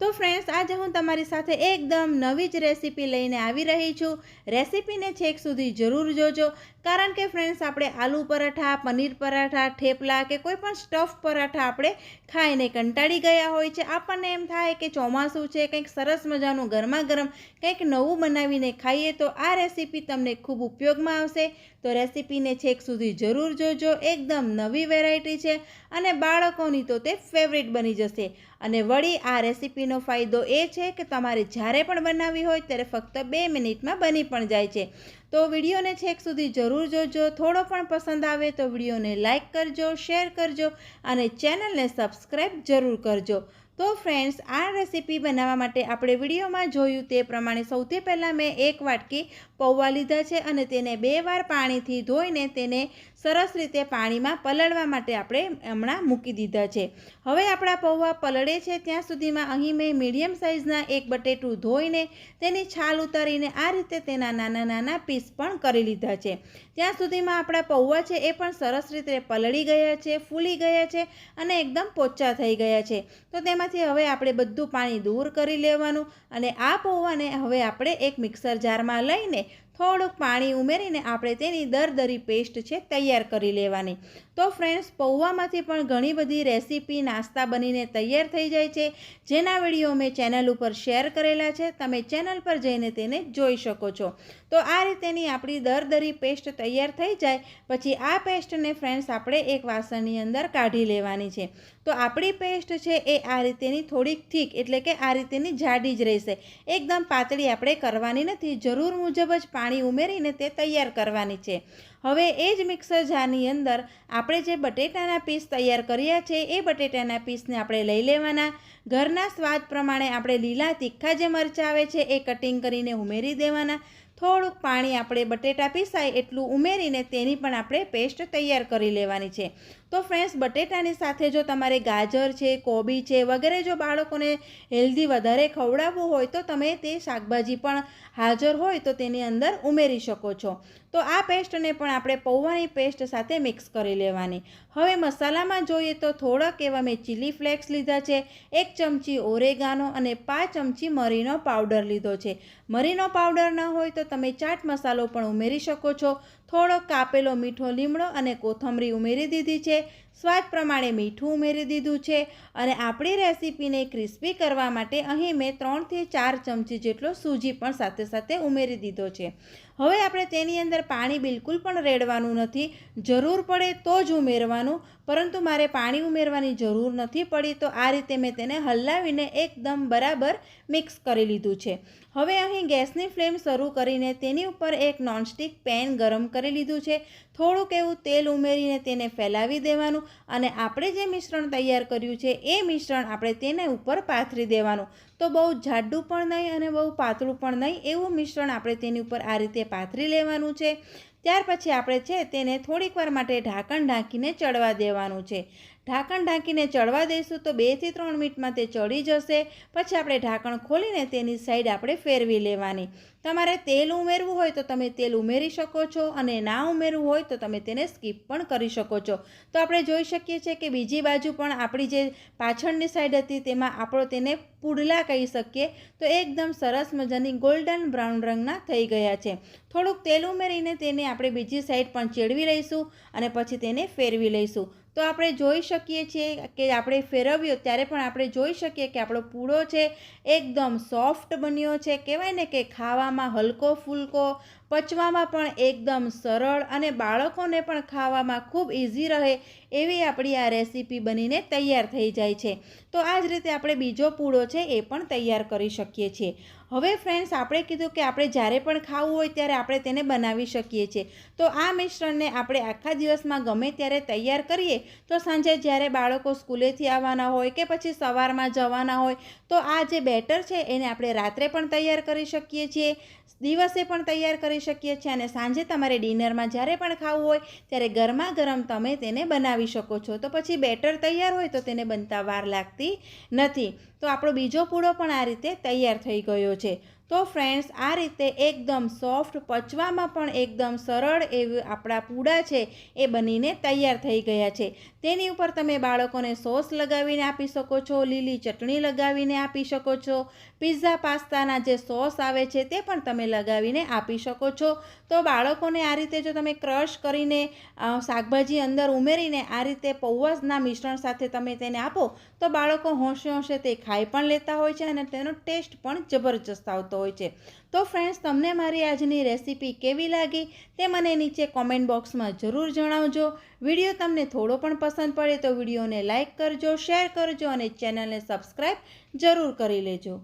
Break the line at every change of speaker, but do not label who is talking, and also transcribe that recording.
તો ફ્રેન્ડ્સ આજે હું તમારી સાથે એકદમ નવી જ રેસીપી લઈને આવી રહી છું. રેસીપીને છેક સુધી જરૂર જોજો. કારણ કે ફ્રેન્ડ્સ આપણે આલુ પરાઠા, પનીર પરાઠા, થેપલા કે કોઈ પણ સ્ટફ પરાઠા આપણે ખાઈને કંટાળી ગયા હોય છે. આપણને એમ થાય કે ચોમાસું છે, કંઈક સરસ મજાનું ગરમા ગરમ કંઈક નવું બનાવીને ખાઈએ તો આ રેસીપી તમને ખૂબ ઉપયોગમાં આવશે. તો રેસીપીને છેક સુધી જરૂર જોજો. એકદમ નવી વેરાયટી છે. અને બાળકોની તો તે ફેવરિટ બની જશે. અને વળી આ રેસીપીનો ફાયદો એ છે કે તમારે જ્યારે પણ બનાવવી હોય ત્યારે ફક્ત બે મિનિટમાં બની પણ જાય છે. તો વિડીયોને છેક સુધી જરૂર જોજો. થોડો પણ પસંદ આવે તો વિડીયોને લાઇક કરજો, શેર કરજો અને ચેનલને સબસ્ક્રાઈબ જરૂર કરજો. તો ફ્રેન્ડ્સ આ રેસીપી બનાવવા માટે આપણે વિડીયોમાં જોયું તે પ્રમાણે સૌથી પહેલાં મેં એક વાટકી પૌવા લીધા છે અને તેને બે વાર પાણીથી ધોઈને તેને સરસ રીતે પાણીમાં પલળવા માટે આપણે હમણાં મૂકી દીધા છે. હવે આપણા પૌવા પલળે છે, ત્યાં સુધીમાં અહીં મેં મીડિયમ સાઇઝના એક બટેટું ધોઈને તેની છાલ ઉતારીને આ રીતે તેના નાના નાના પીસ પણ કરી લીધા છે. ત્યાં સુધીમાં આપણા પૌવા છે એ પણ સરસ રીતે પલળી ગયા છે, ફૂલી ગયા છે અને એકદમ પોચા થઈ ગયા છે. તો તેમાંથી હવે આપણે બધું પાણી દૂર કરી લેવાનું અને આ પૌવાને હવે આપણે એક મિક્સર જારમાં લઈને થોડુંક પાણી ઉમેરીને આપણે તેની દરદરી પેસ્ટ છે તૈયાર કરી લેવાની. તો ફ્રેન્ડ્સ પૌવામાંથી પણ ઘણી બધી રેસીપી, નાસ્તા બનીને તૈયાર થઈ જાય છે. જેના વીડિયો મેં ચેનલ ઉપર શેર કરેલા છે, તમે ચેનલ પર જઈને તેને જોઈ શકો છો. તો આ રીતેની આપણી દરદરી પેસ્ટ તૈયાર થઈ જાય. પછી આ પેસ્ટને ફ્રેન્ડ્સ આપણે એક વાસણની અંદર કાઢી લેવાની છે. તો આપણી પેસ્ટ છે એ આ રીતેની થોડીક થીક, એટલે કે આ રીતેની જાડી જ રહેશે. એકદમ પાતળી આપણે કરવાની નથી. જરૂર મુજબ જ પાણી ઉમેરીને તે તૈયાર કરવાની છે. હવે એ જ મિક્સર જારની અંદર આપણે જે બટેટાના પીસ તૈયાર કર્યા છે, એ બટેટાના પીસને આપણે લઈ લેવાના. ઘરના સ્વાદ પ્રમાણે આપણે લીલા તીખા જે મરચાં આવે છે, એ કટિંગ કરીને ઉમેરી દેવાના. થોડુંક પાણી આપણે બટેટા પીસાય એટલું ઉમેરીને તેની પણ આપણે પેસ્ટ તૈયાર કરી લેવાની છે. તો ફ્રેન્ડ્સ, બટેટાની સાથે જો તમારે ગાજર છે, કોબી છે વગેરે જો બાળકોને હેલ્ધી વધારે ખવડાવવું હોય તો તમે તે શાકભાજી પણ હાજર હોય તો તેની અંદર ઉમેરી શકો છો. તો આ પેસ્ટને પણ આપણે પૌવાની પેસ્ટ સાથે મિક્સ કરી લેવાની. હવે મસાલામાં જોઈએ તો થોડાક એવા મેં ચીલી ફ્લેક્સ લીધા છે, એક ચમચી ઓરેગાનો અને પાંચ ચમચી મરીનો પાવડર લીધો છે. મરીનો પાવડર ન હોય તો તમે ચાટ મસાલો પણ ઉમેરી શકો છો. થોડો કાપેલો મીઠો લીમડો અને કોથમરી ઉમેરી દીધી છે. સ્વાદ પ્રમાણે મીઠું ઉમેરી દીધું છે અને આપણી રેસીપીને ક્રિસ્પી કરવા માટે અહીં મેં ત્રણથી ચાર ચમચી જેટલો સૂજી પણ સાથે સાથે ઉમેરી દીધો છે. હવે આપણે તેની અંદર પાણી બિલકુલ પણ રેડવાનું નથી. જરૂર પડે તો જ ઉમેરવાનું. પરંતુ મારે પાણી ઉમેરવાની જરૂર નથી પડી, તો આ રીતે મેં તેને હલાવીને એકદમ બરાબર મિક્સ કરી લીધું છે. હવે અહીં ગેસની ફ્લેમ શરૂ કરીને તેની ઉપર એક નોનસ્ટિક પેન ગરમ કરી લીધું છે. થોડુંક એવું તેલ ઉમેરીને તેને ફેલાવી દેવાનું અને આપણે જે મિશ્રણ તૈયાર કર્યું છે, એ મિશ્રણ આપણે તેને ઉપર પાથરી દેવાનું. તો બહુ જાડું પણ નહીં અને બહુ પાતળું પણ નહીં, એવું મિશ્રણ આપણે તેની ઉપર આ રીતે પાથરી લેવાનું છે. ત્યાર પછી આપણે છે તેને થોડીક વાર માટે ઢાંકણ ઢાંકીને ચડવા દેવાનું છે. ઢાંકણ ઢાંકીને ચડવા દઈશું તો બેથી ત્રણ મિનિટમાં તે ચડી જશે. પછી આપણે ઢાંકણ ખોલીને તેની સાઈડ આપણે ફેરવી લેવાની. તમારે તેલ ઉમેરવું હોય તો તમે તેલ ઉમેરી શકો છો અને ના ઉમેરવું હોય તો તમે તેને સ્કીપ પણ કરી શકો છો. તો આપણે જોઈ શકીએ છીએ કે બીજી બાજુ પણ આપણી જે પાછળની સાઈડ હતી તેમાં આપણો તેને પુડલા કહી શકીએ. તો એકદમ સરસ મજાની ગોલ્ડન બ્રાઉન રંગના થઈ ગયા છે. થોડુંક તેલ ઉમેરીને તેને આપણે બીજી સાઈડ પણ ચેડવી લઈશું અને પછી તેને ફેરવી લઈશું. તો આપણે જોઈ શકીએ છીએ કે આપણે ફેરવ્યો ત્યારે પણ આપણે જોઈ શકીએ કે આપણો પૂળો છે એકદમ સોફ્ટ બન્યો છે. કહેવાય ને કે ખાવામાં હલકો ફૂલકો પચવામાં પણ એકદમ સરળ અને બાળકોને પણ ખાવામાં ખૂબ ઇઝી રહે એવી આપણી આ રેસીપી બનીને તૈયાર થઈ જાય છે. તો આ જ રીતે આપણે બીજો પૂળો છે એ પણ તૈયાર કરી શકીએ છીએ. હવે ફ્રેન્ડ્સ આપણે કીધું કે આપણે જ્યારે પણ ખાવું હોય ત્યારે આપણે તેને બનાવી શકીએ છીએ. તો આ મિશ્રણને આપણે આખા દિવસમાં ગમે ત્યારે તૈયાર કરીએ, તો સાંજે જ્યારે બાળકો સ્કૂલેથી આવવાના હોય કે પછી સવારમાં જવાના હોય, તો આ જે બેટર છે એને આપણે રાત્રે પણ તૈયાર કરી શકીએ છીએ, દિવસે પણ તૈયાર કરી શકીએ છીએ અને સાંજે તમારે ડિનરમાં જ્યારે પણ ખાવું હોય, ત્યારે ગરમા ગરમ તમે તેને બનાવી શકો છો. તો પછી બેટર તૈયાર હોય તો તેને બનતા વાર લાગતી નથી. તો આપણો બીજો પૂડો પણ આ રીતે તૈયાર થઈ ગયો છે. તો ફ્રેન્ડ્સ આ રીતે એકદમ સોફ્ટ પચવામાં પણ એકદમ સરળ એવી આપણા પૂડા છે એ બનીને તૈયાર થઈ ગયા છે. તેની ઉપર તમે બાળકોને સોસ લગાવીને આપી શકો છો, લીલી ચટણી લગાવીને આપી શકો છો પિઝા પાસ્તાના જે સોસ આવે છે તે પણ તમે લગાવીને આપી શકો છો. તો બાળકોને આ રીતે જો તમે ક્રશ કરીને શાકભાજી અંદર ઉમેરીને આ રીતે પૌવાસના મિશ્રણ સાથે તમે તેને આપો, તો બાળકો હોંશે હોંશે તે ખાઈ પણ લેતા હોય છે અને તેનો ટેસ્ટ પણ જબરજસ્ત આવતો હોય છે. તો ફ્રેન્ડ્સ તમને મારી આજની રેસીપી કેવી લાગી? તે મને નીચે કોમેન્ટ બોક્સમાં જરૂર જણાવજો. વીડિયો તમને થોડો પણ પસંદ પડે તો વિડીયોને લાઇક કરજો શેર કરજો અને ચેનલને સબસ્ક્રાઈબ જરૂર કરી લેજો.